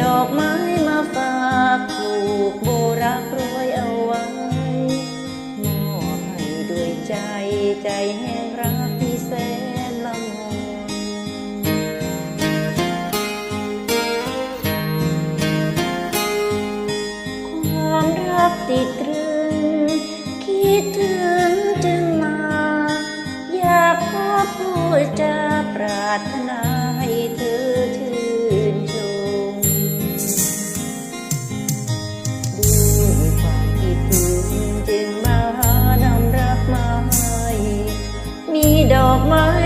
ดอกไม้มาฝากผูกโบรักรวยเอาไว้มอบให้ด้วยใจใจแห่งรักที่แสนละมุนความรักติดตรึง คิดถึงจึงมา อยากพบพูดจาปรารถนาให้เธอ มีดอกไม้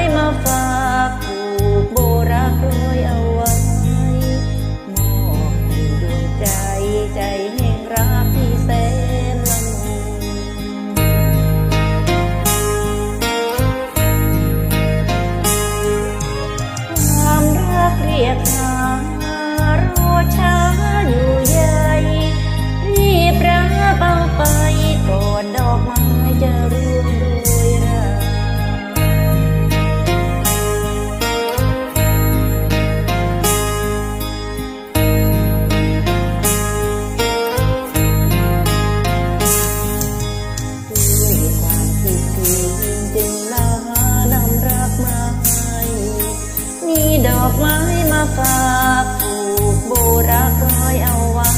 อกไม้มาฝากผูกโบรักร้อยเอาไว้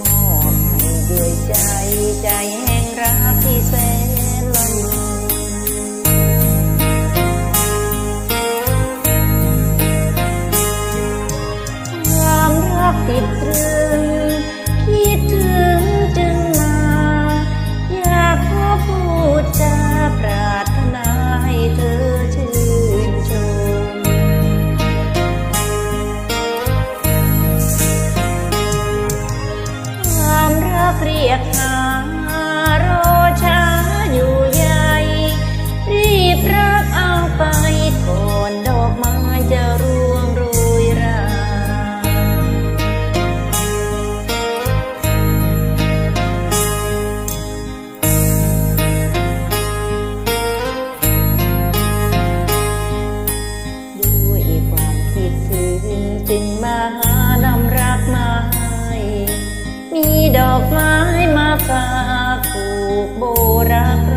มอบให้ด้วยใจใจแห่งรักที่แสนละมุนความรักติดตรึง เรียกหา อกไม้มาฝากผูกโบรัก